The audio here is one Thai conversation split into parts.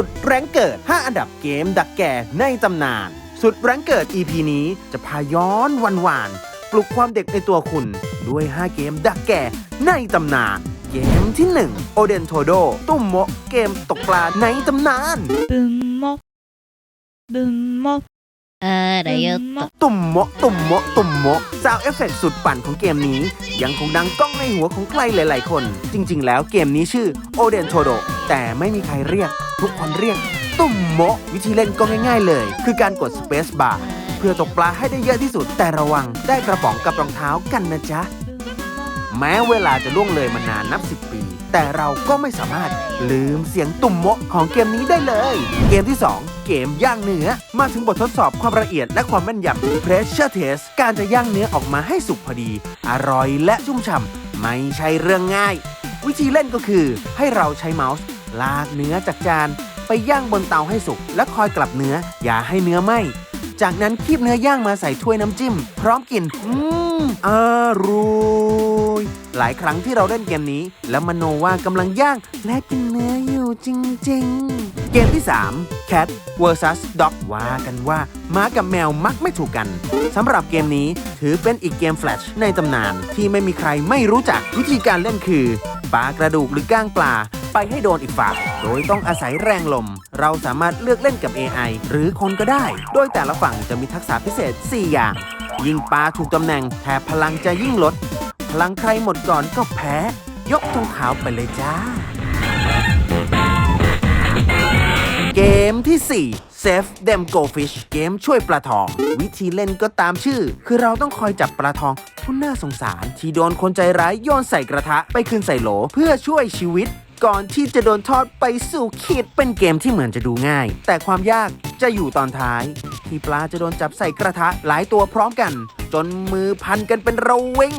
สุดแรงเกิด 5 อันดับเกมดักแก่ในตำนาน สุดแรงเกิด EP นี้จะพาย้อนวันวาน ปลุกความเด็กในตัวคุณ ด้วย 5 เกมดักแก่ในตำนาน เกมที่ 1 โอเดนโทโด ตุ้มโมเกมตกปลาในตำนาน บึมมกบึมมกอะไรเยอมตุ่มโมตุ่มโมตุ่มโมะซาวเอฟเฟกสุดปั่นของเกมนี้ ยังคงดังก้องในหัวของใครหลาย ๆ คน จริง ๆ แล้วเกมนี้ชื่อโอเดนโทโด แต่ไม่มีใครเรียก ทุกคนเรียก ตุ่มโมะวิธีเล่นก็ง่ายๆเลย คือการกด Space Bar เพื่อตกปลาให้ได้เยอะที่สุดแต่ระวังได้กระป๋องกับรองเท้ากันนะจ๊ะ แม้เวลาจะล่วงเลยมานานนับ10ปี แต่เราก็ไม่สามารถลืมเสียงตุ่มโมะของเกมนี้ได้เลย เกมที่ 2 เกมย่างเนื้อ มาถึงบททดสอบความละเอียดและความแม่นยำ Pressure Test การจะย่างเนื้อออกมาให้สุกพอดี อร่อยและชุ่มฉ่ำไม่ใช่เรื่องง่าย วิธีเล่นก็คือให้เราใช้เมาส์ ลากเนื้อจากจานไปย่างบนเตาให้สุก และคอยกลับเนื้ออย่าให้เนื้อไหมจากนั้นคีบเนื้อย่างมาใส่ถ้วยน้ำจิ้ม พร้อมกิน อืมอร่อยหลายครั้งที่เราเล่นเกมนี้ แล้วมโนว่ากำลังย่างและกินเนื้ออยู่จริง ๆ เกมที่ 3 Cat vs Dog ว่ากันว่าม้ากับแมวมักไม่ถูกกันสำหรับเกมนี้ถือเป็นอีกเกมแฟลชในตำนานที่ไม่มีใครไม่รู้จักวิธีการเล่นคือปากระดูกหรือก้างปลา ไปให้โดนอีกฝั่งโดยต้องอาศัยแรงลม เราสามารถเลือกเล่นกับ AI หรือคนก็ได้ โดยแต่ละฝั่งจะมีทักษะพิเศษ 4 อย่าง ยิงปลาถูกตำแหน่งแถบพลังจะยิ่งลด พลังใครหมดก่อนก็แพ้ ยกธงขาวไปเลยจ้า เกมที่ 4 Save them go fish เกมช่วยปลาทอง วิธีเล่นก็ตามชื่อ คือเราต้องคอยจับปลาทองผู้น่าสงสาร ที่โดนคนใจร้ายโยนใส่กระทะไปคืนใส่โหลเพื่อช่วยชีวิต ก่อนที่จะโดนทอดไปสู่ขีดเป็นเกมที่เหมือนจะดูง่าย แต่ความยากจะอยู่ตอนท้าย ที่ปลาจะโดนจับใส่กระทะหลายตัวพร้อมกัน จนมือพันกันเป็นระวิง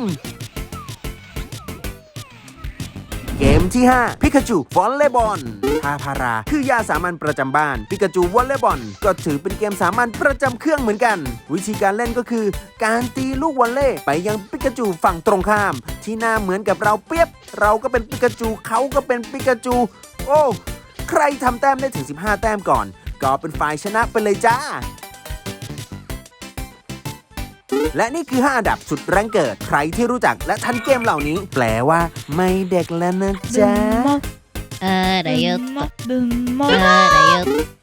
เกมที่ 5 พิกาจูวอลเลย์บอลทาพารา คือยาสามัญประจำบ้าน พิกาจูวอลเลย์บอลก็ถือเป็นเกมสามัญประจำเครื่องเหมือนกัน วิธีการเล่นก็คือ การตีลูกวอลเลย์ไปยังปิกาจูฝั่งตรงข้าม ที่หน้าเหมือนกับเราเปียบ เราก็เป็นปิกาจูเขาก็เป็นปิกาจู โอ้ ใครทำแต้มได้ถึง 15 แต้มก่อน ก็เป็นฝ่ายชนะไปเลยจ้า และนี่คือ 5 อันดับสุดแรงเกิด ใครที่รู้จักและทันเกมเหล่านี้ แปลว่า ไม่เด็กแล้วนะจ๊ะ อะไรเยะอะไรเยะ